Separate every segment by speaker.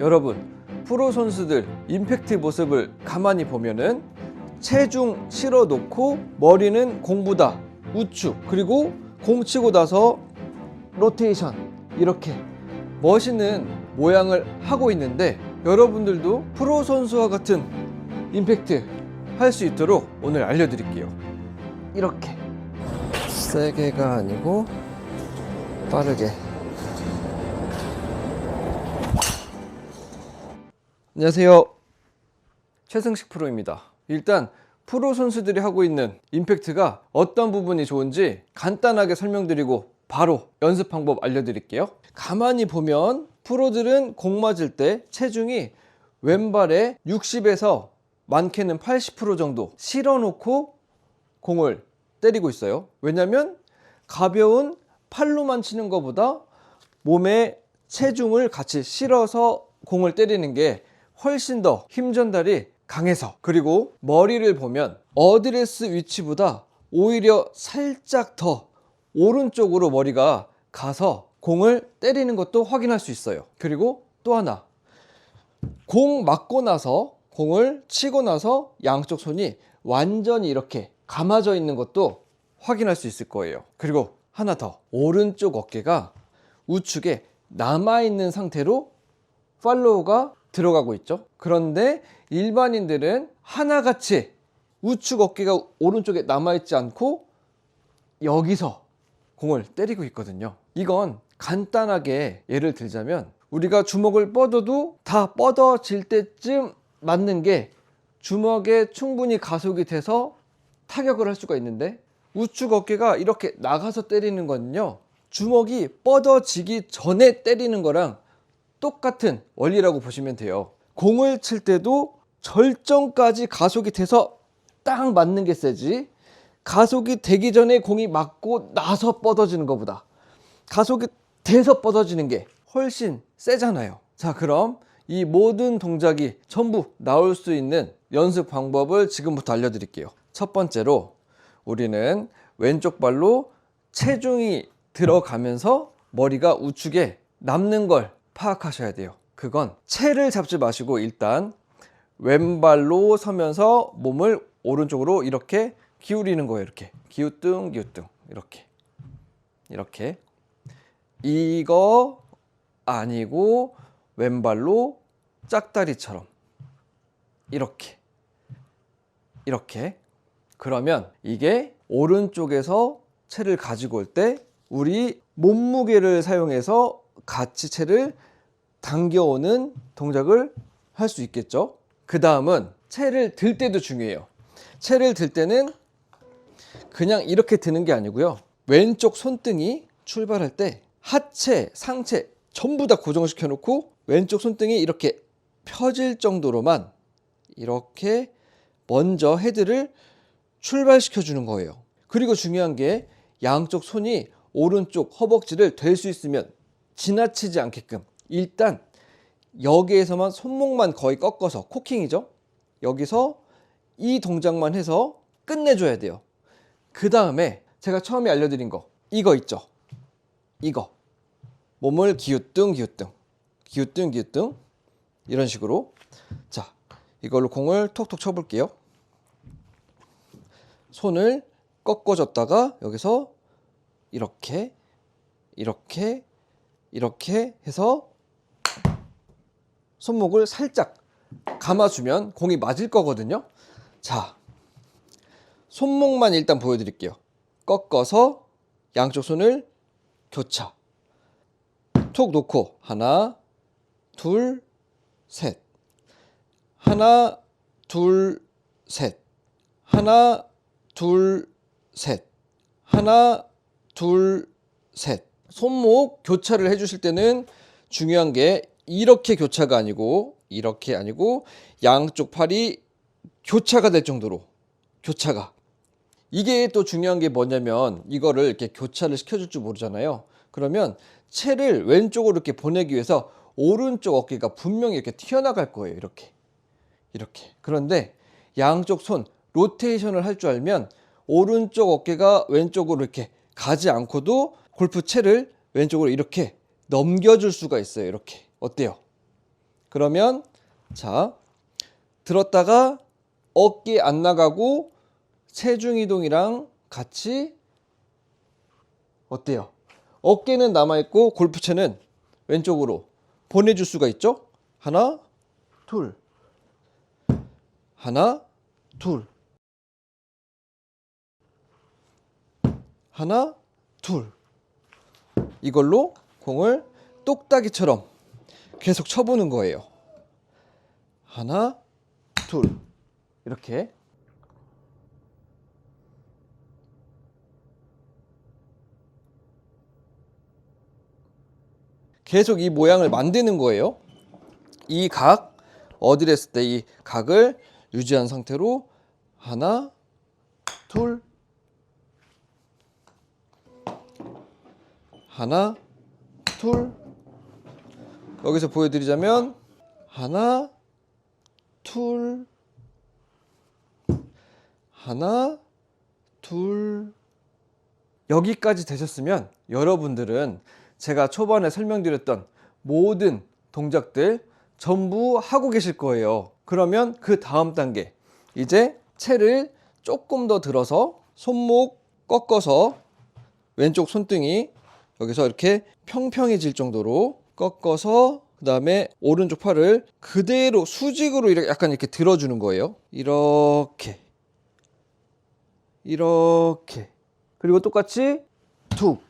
Speaker 1: 여러분 프로 선수들 임팩트 모습을 가만히 보면은 체중 실어 놓고 머리는 공보다 우측 그리고 공 치고 나서 로테이션 이렇게 멋있는 모양을 하고 있는데 여러분들도 프로 선수와 같은 임팩트 할 수 있도록 오늘 알려드릴게요. 이렇게 세게가 아니고 빠르게. 안녕하세요. 최승식 프로입니다. 일단 프로 선수들이 하고 있는 임팩트가 어떤 부분이 좋은지 간단하게 설명드리고 바로 연습 방법 알려드릴게요. 가만히 보면 프로들은 공 맞을 때 체중이 왼발에 60에서 많게는 80% 정도 실어놓고 공을 때리고 있어요. 왜냐면 가벼운 팔로만 치는 것보다 몸에 체중을 같이 실어서 공을 때리는 게 훨씬 더 힘 전달이 강해서 그리고 머리를 보면 어드레스 위치보다 오히려 살짝 더 오른쪽으로 머리가 가서 공을 때리는 것도 확인할 수 있어요. 그리고 또 하나 공 맞고 나서 공을 치고 나서 양쪽 손이 완전히 이렇게 감아져 있는 것도 확인할 수 있을 거예요. 그리고 하나 더 오른쪽 어깨가 우측에 남아 있는 상태로 팔로우가 들어가고 있죠. 그런데 일반인들은 하나같이 우측 어깨가 오른쪽에 남아 있지 않고 여기서 공을 때리고 있거든요. 이건 간단하게 예를 들자면 우리가 주먹을 뻗어도 다 뻗어질 때쯤 맞는 게 주먹에 충분히 가속이 돼서 타격을 할 수가 있는데 우측 어깨가 이렇게 나가서 때리는 거는요. 주먹이 뻗어지기 전에 때리는 거랑 똑같은 원리라고 보시면 돼요. 공을 칠 때도 절정까지 가속이 돼서 딱 맞는 게 세지 가속이 되기 전에 공이 맞고 나서 뻗어지는 것보다 가속이 돼서 뻗어지는 게 훨씬 세잖아요. 자, 그럼 이 모든 동작이 전부 나올 수 있는 연습 방법을 지금부터 알려드릴게요. 첫 번째로 우리는 왼쪽 발로 체중이 들어가면서 머리가 우측에 남는 걸 파악하셔야 돼요. 그건 채를 잡지 마시고 일단 왼발로 서면서 몸을 오른쪽으로 이렇게 기울이는 거예요. 이렇게. 기우뚱 기우뚱 이렇게. 이렇게. 이거 아니고 왼발로 짝다리처럼. 이렇게. 이렇게. 그러면 이게 오른쪽에서 채를 가지고 올 때 우리 몸무게를 사용해서 같이 채를 당겨오는 동작을 할 수 있겠죠. 그 다음은 채를 들 때도 중요해요. 채를 들 때는 그냥 이렇게 드는 게 아니고요. 왼쪽 손등이 출발할 때 하체, 상체 전부 다 고정시켜 놓고 왼쪽 손등이 이렇게 펴질 정도로만 이렇게 먼저 헤드를 출발시켜 주는 거예요. 그리고 중요한 게 양쪽 손이 오른쪽 허벅지를 될 수 있으면 지나치지 않게끔 일단 여기에서만 손목만 거의 꺾어서 코킹이죠. 여기서 이 동작만 해서 끝내줘야 돼요. 그 다음에 제가 처음에 알려드린 거 이거 있죠. 이거 몸을 기우뚱 기우뚱 기우뚱 기우뚱 이런 식으로 자 이걸로 공을 톡톡 쳐볼게요. 손을 꺾어줬다가 여기서 이렇게 이렇게 이렇게 해서 손목을 살짝 감아주면 공이 맞을 거거든요. 자, 손목만 일단 보여드릴게요. 꺾어서 양쪽 손을 교차. 톡 놓고 하나, 둘, 셋. 하나, 둘, 셋. 하나, 둘, 셋. 하나, 둘, 셋. 손목 교차를 해주실 때는 중요한 게 이렇게 교차가 아니고 이렇게 아니고 양쪽 팔이 교차가 될 정도로 교차가 이게 또 중요한 게 뭐냐면 이거를 이렇게 교차를 시켜줄 줄 모르잖아요. 그러면 채를 왼쪽으로 이렇게 보내기 위해서 오른쪽 어깨가 분명히 이렇게 튀어나갈 거예요. 이렇게 이렇게 그런데 양쪽 손 로테이션을 할 줄 알면 오른쪽 어깨가 왼쪽으로 이렇게 가지 않고도 골프 채를 왼쪽으로 이렇게 넘겨줄 수가 있어요. 이렇게 어때요? 그러면 자 들었다가 어깨 안 나가고 체중 이동이랑 같이 어때요? 어깨는 남아 있고 골프채는 왼쪽으로 보내줄 수가 있죠? 하나, 둘, 하나, 둘, 하나, 둘. 이걸로 공을 똑딱이처럼 계속 쳐보는 거예요. 하나, 둘. 이렇게. 계속 이 모양을 만드는 거예요. 이 각, 했을 때이 각을 유지한 상태로 하나, 둘, 하나, 둘. 여기서 보여드리자면 하나, 둘, 하나, 둘. 여기까지 되셨으면 여러분들은 제가 초반에 설명드렸던 모든 동작들 전부 하고 계실 거예요. 그러면 그 다음 단계. 이제 채를 조금 더 들어서 손목 꺾어서 왼쪽 손등이 여기서 이렇게 평평해질 정도로 꺾어서 그 다음에 오른쪽 팔을 그대로 수직으로 이렇게 약간 이렇게 들어주는 거예요. 이렇게. 이렇게. 그리고 똑같이 툭.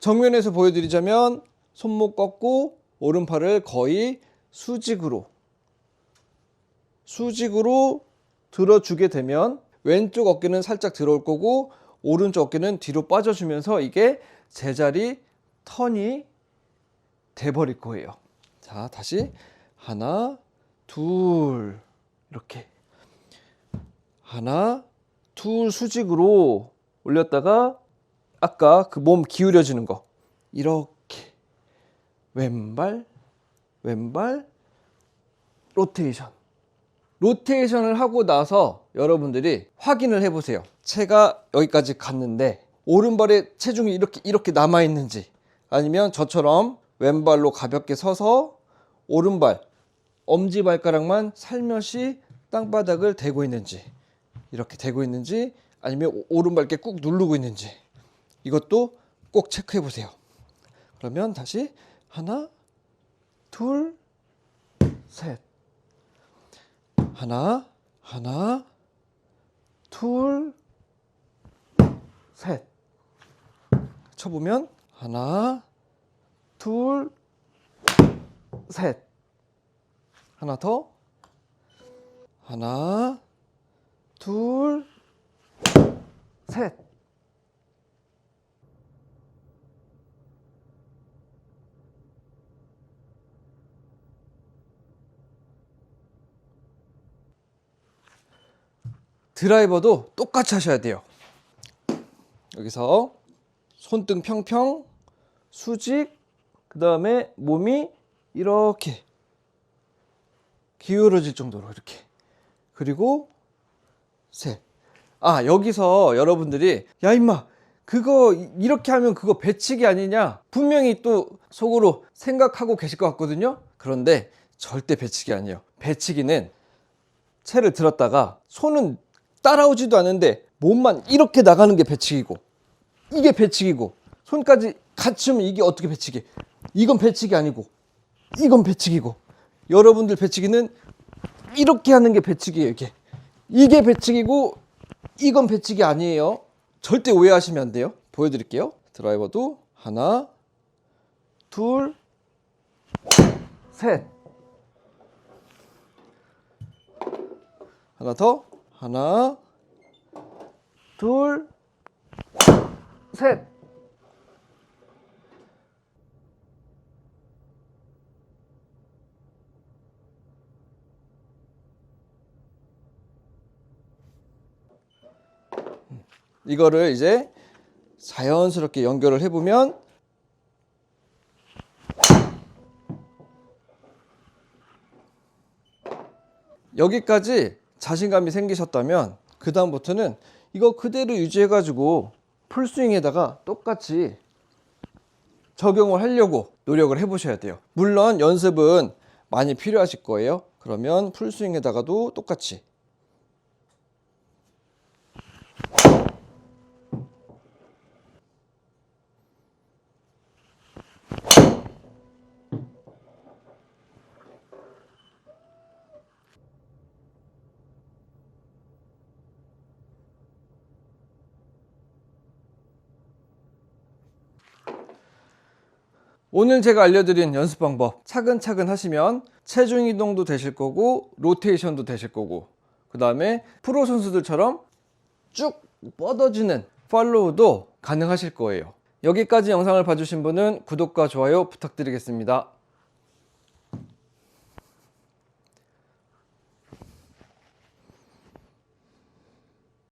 Speaker 1: 정면에서 보여드리자면 손목 꺾고 오른팔을 거의 수직으로 수직으로 들어주게 되면 왼쪽 어깨는 살짝 들어올 거고 오른쪽 어깨는 뒤로 빠져주면서 이게 제자리 턴이 돼버릴 거예요. 자, 다시 하나, 둘 이렇게. 하나, 둘 수직으로 올렸다가 아까 그 몸 기울여지는 거. 이렇게. 왼발 왼발 로테이션. 로테이션을 하고 나서 여러분들이 확인을 해보세요. 채가 여기까지 갔는데 오른발에 체중이 이렇게 이렇게 남아 있는지 아니면 저처럼 왼발로 가볍게 서서 오른발 엄지 발가락만 살며시 땅바닥을 대고 있는지 이렇게 대고 있는지 아니면 오- 오른발 이렇게 꾹 누르고 있는지 이것도 꼭 체크해 보세요. 그러면 다시 하나, 둘, 셋. 하나, 하나, 둘, 셋. 쳐보면 하나, 둘, 셋. 하나 더. 하나, 둘, 셋. 드라이버도 똑같이 하셔야 돼요. 여기서 손등 평평, 수직, 그 다음에 몸이 이렇게 기울어질 정도로 이렇게. 그리고 셋. 아, 여기서 여러분들이 야 임마 그거 이- 이렇게 하면 그거 배치기 아니냐? 분명히 또 속으로 생각하고 계실 것 같거든요. 그런데 절대 배치기 아니에요. 배치기는 채를 들었다가 손은 따라오지도 않는데 몸만 이렇게 나가는 게 배치기고 이게 배치기고 손까지 같이 하면 이게 어떻게 배치기 이건 배치기 아니고 이건 배치기고. 여러분들 배치기는 이렇게 하는 게 배치기예요 이게. 이게 배치기고 이건 배치기 아니에요. 절대 오해하시면 안 돼요. 보여드릴게요. 드라이버도 하나 둘셋. 하나 더. 하나, 둘, 셋. 이거를 이제 자연스럽게 연결을 해보면 여기까지 자신감이 생기셨다면 그 다음부터는 이거 그대로 유지해가지고 풀스윙에다가 똑같이 적용을 하려고 노력을 해보셔야 돼요. 물론 연습은 많이 필요하실 거예요. 그러면 풀스윙에다가도 똑같이 오늘 제가 알려드린 연습 방법 차근차근 하시면 체중 이동도 되실 거고 로테이션도 되실 거고 그 다음에 프로 선수들처럼 쭉 뻗어지는 팔로우도 가능하실 거예요. 여기까지 영상을 봐주신 분은 구독과 좋아요 부탁드리겠습니다.